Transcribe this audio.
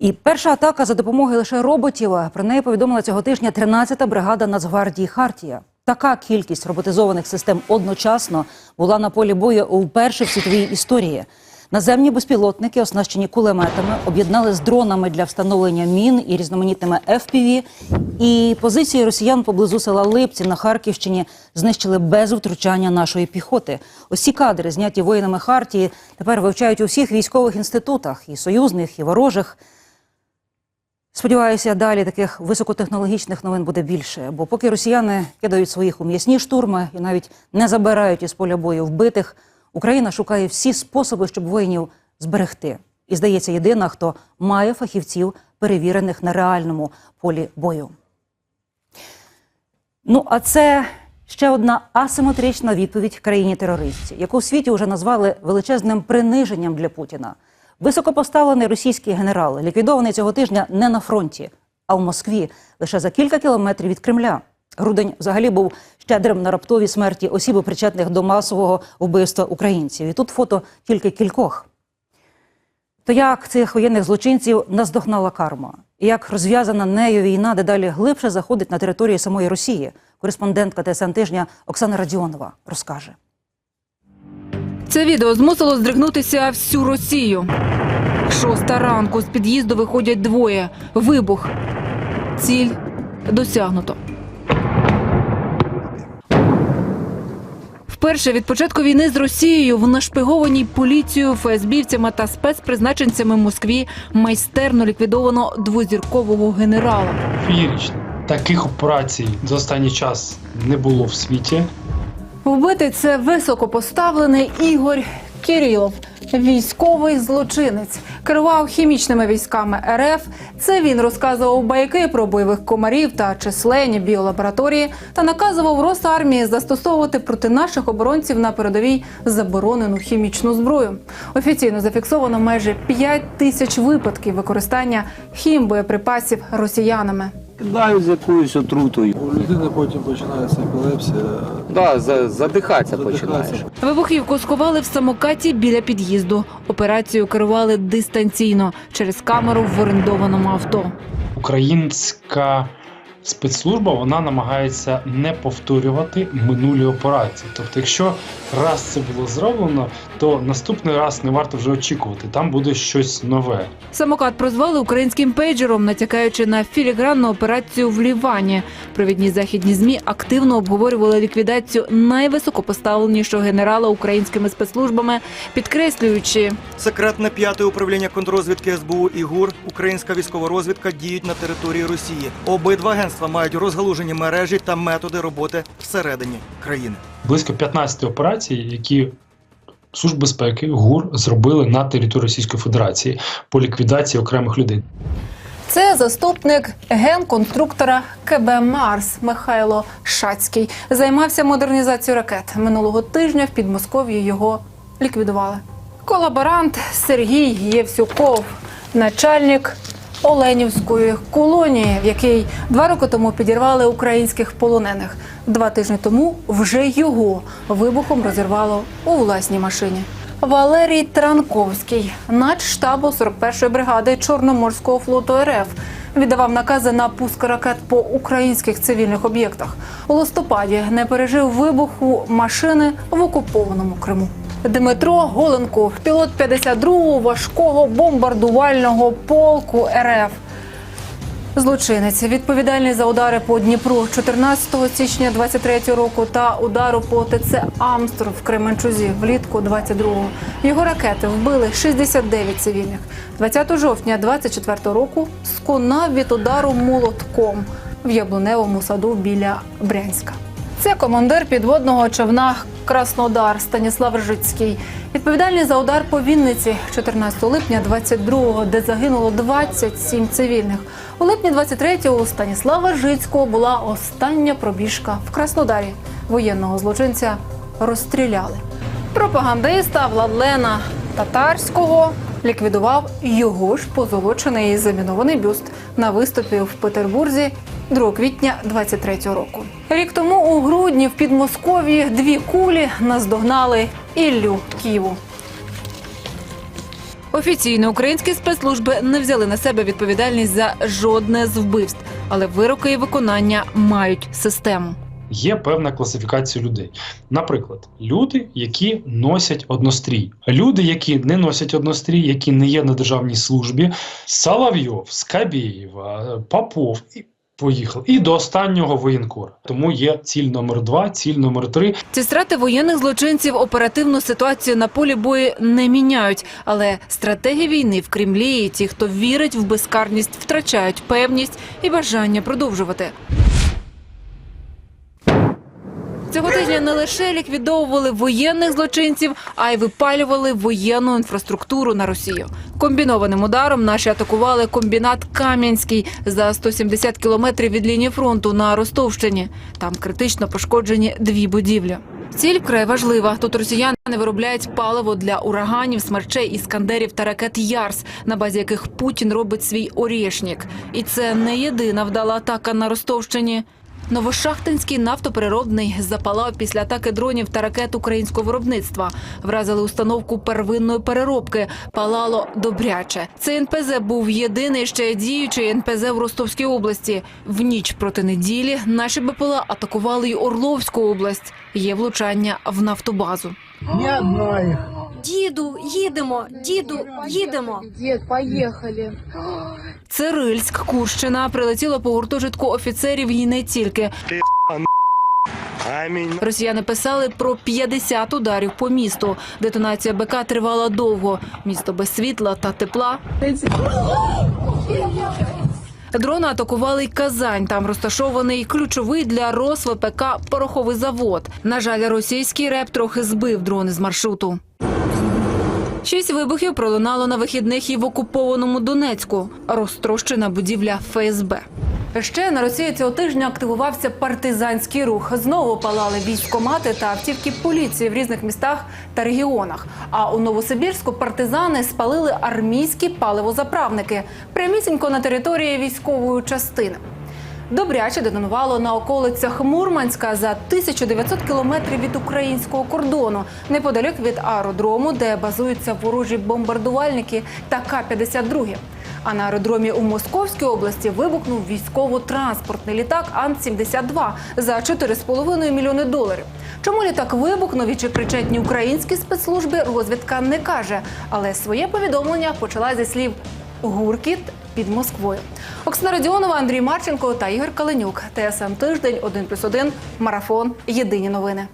І перша атака за допомогою лише роботів. Про неї повідомила цього тижня 13-та бригада Нацгвардії Хартія. Така кількість роботизованих систем одночасно була на полі бою вперше в світовій історії. Наземні безпілотники, оснащені кулеметами, об'єднали з дронами для встановлення мін і різноманітними FPV. І позиції росіян поблизу села Липці на Харківщині знищили без втручання нашої піхоти. Ці кадри, зняті воїнами Хартії, тепер вивчають у всіх військових інститутах, і союзних, і ворожих. Сподіваюся, далі таких високотехнологічних новин буде більше. Бо поки росіяни кидають своїх у м'ясні штурми і навіть не забирають із поля бою вбитих, Україна шукає всі способи, щоб воїнів зберегти. І здається, єдина, хто має фахівців, перевірених на реальному полі бою. Ну, а це ще одна асиметрична відповідь країні терористів, яку в світі вже назвали величезним приниженням для Путіна. Високопоставлений російський генерал, ліквідований цього тижня не на фронті, а в Москві лише за кілька кілометрів від Кремля. Грудень взагалі був щедрим на раптові смерті осіб, причетних до масового вбивства українців. І тут фото тільки кількох. То як цих воєнних злочинців наздогнала карма? І як розв'язана нею війна дедалі глибше заходить на територію самої Росії? Кореспондентка ТСН тижня Оксана Радіонова розкаже. Це відео змусило здригнутися всю Росію. Шоста ранку з під'їзду виходять двоє. Вибух. Ціль досягнуто. Вперше від початку війни з Росією в нашпигованій поліцією, ФСБівцями та спецпризначенцями Москві майстерно ліквідовано двозіркового генерала. Феєрично. Таких операцій за останній час не було в світі. Вбитий це високопоставлений Ігор Кирилов, військовий злочинець. Керував хімічними військами РФ. Це він розказував байки про бойових комарів та численні біолабораторії та наказував Росармії застосовувати проти наших оборонців на передовій заборонену хімічну зброю. Офіційно зафіксовано майже 5 тисяч випадків використання хімбоєприпасів росіянами. Кидають з якоюсь отрутою. У людини потім починається епілепсія. Да, за- задихатися починаєш. Вибухівку сховали в самокаті біля під'їзду. Операцію керували дистанційно через камеру в орендованому авто. Українська спецслужба вона намагається не повторювати минулі операції. Тобто, якщо раз це було зроблено, то наступний раз не варто вже очікувати. Там буде щось нове. Самокат прозвали українським пейджером, натякаючи на філігранну операцію в Лівані. Провідні західні змі активно обговорювали ліквідацію найвисокопоставленішого генерала українськими спецслужбами, підкреслюючи, Секретне п'яте управління контррозвідки СБУ і ГУР, українська військова розвідка діють на території Росії. Обидва агентства мають розгалужені мережі та методи роботи всередині країни. Близько 15 операцій, які Служба безпеки ГУР зробили на території Російської Федерації по ліквідації окремих людей. Це заступник генконструктора КБ Марс Михайло Шацький. Займався модернізацією ракет. Минулого тижня в Підмосков'ї його ліквідували. Колаборант Сергій Євсюков, начальник Оленівської колонії, в якій два роки тому підірвали українських полонених. Два тижні тому вже його вибухом розірвало у власній машині. Валерій Транковський, начштабу 41-ї бригади Чорноморського флоту РФ, віддавав накази на пуск ракет по українських цивільних об'єктах. У листопаді не пережив вибуху машини в окупованому Криму. Дмитро Голенков, пілот 52-го важкого бомбардувального полку РФ. Злочинець відповідальний за удари по Дніпру 14 січня 23 року та удару по ТЦ Амстор в Кременчузі влітку 22-го. Його ракети вбили 69 цивільних. 20 жовтня 24 року сконав від удару молотком в яблуневому саду біля Брянська. Це командир підводного човна Краснодар Станіслав Ржицький. Відповідальний за удар по Вінниці 14 липня 22-го, де загинуло 27 цивільних. У липні 23-го у Станіслава Ржицького була остання пробіжка в Краснодарі. Воєнного злочинця розстріляли. Пропагандиста Владлена Татарського ліквідував його ж позолочений і замінований бюст на виступі в Петербурзі 2 квітня 23 року. Рік тому у грудні в Підмосков'ї дві кулі наздогнали Іллю Ківу. Офіційно українські спецслужби не взяли на себе відповідальність за жодне з вбивств, але вироки і виконання мають систему. Є певна класифікація людей. Наприклад, люди, які носять однострій, люди, які не носять однострій, які не є на державній службі, Соловйов, Скабєєва, Попов. І Поїхав і до останнього воєнкора. Тому є ціль номер два, ціль номер три. Ці страти воєнних злочинців оперативну ситуацію на полі бою не міняють, але стратегії війни в Кремлі і ті, хто вірить в безкарність, втрачають певність і бажання продовжувати. Цього тижня не лише ліквідовували воєнних злочинців, а й випалювали воєнну інфраструктуру на Росію. Комбінованим ударом наші атакували комбінат Кам'янський за 170 кілометрів від лінії фронту на Ростовщині. Там критично пошкоджені дві будівлі. Ціль вкрай важлива. Тут росіяни виробляють паливо для ураганів, смерчей, іскандерів та ракет Ярс, на базі яких Путін робить свій орєшнік. І це не єдина вдала атака на Ростовщині. Новошахтинський нафтопереробний запалав після атаки дронів та ракет українського виробництва. Вразили установку первинної переробки. Палало добряче. Цей НПЗ був єдиний ще діючий НПЗ в Ростовській області. В ніч проти неділі наші БПЛА атакували й Орловську область. Є влучання в нафтобазу. Діду, їдемо, діду, їдемо. Дед, поехали. Це Рильськ, Курщина. Прилетіло по гуртожитку офіцерів і не тільки. Росіяни писали про 50 ударів по місту. Детонація БК тривала довго. Місто без світла та тепла. Дрони атакували й Казань. Там розташований ключовий для РосВПК пороховий завод. На жаль, російський реп трохи збив дрони з маршруту. Шість вибухів пролунало на вихідних і в окупованому Донецьку. Розтрощена будівля ФСБ. Ще на Росії цього тижня активувався партизанський рух. Знову палали військомати та автівки поліції в різних містах та регіонах. А у Новосибірську партизани спалили армійські паливозаправники прямісінько на території військової частини. Добряче детонувало на околицях Мурманська за 1900 кілометрів від українського кордону, неподалік від аеродрому, де базуються ворожі бомбардувальники та К-52. А на аеродромі у Московській області вибухнув військово-транспортний літак Ан-72 за 4,5 мільйони доларів. Чому літак вибухнув і чи причетні українські спецслужби, розвідка не каже. Але своє повідомлення почала зі слів гуркіт під Москвою. Оксана Радіонова, Андрій Марченко та Ігор Каленюк. ТСН тиждень 1+,1, марафон. Єдині новини.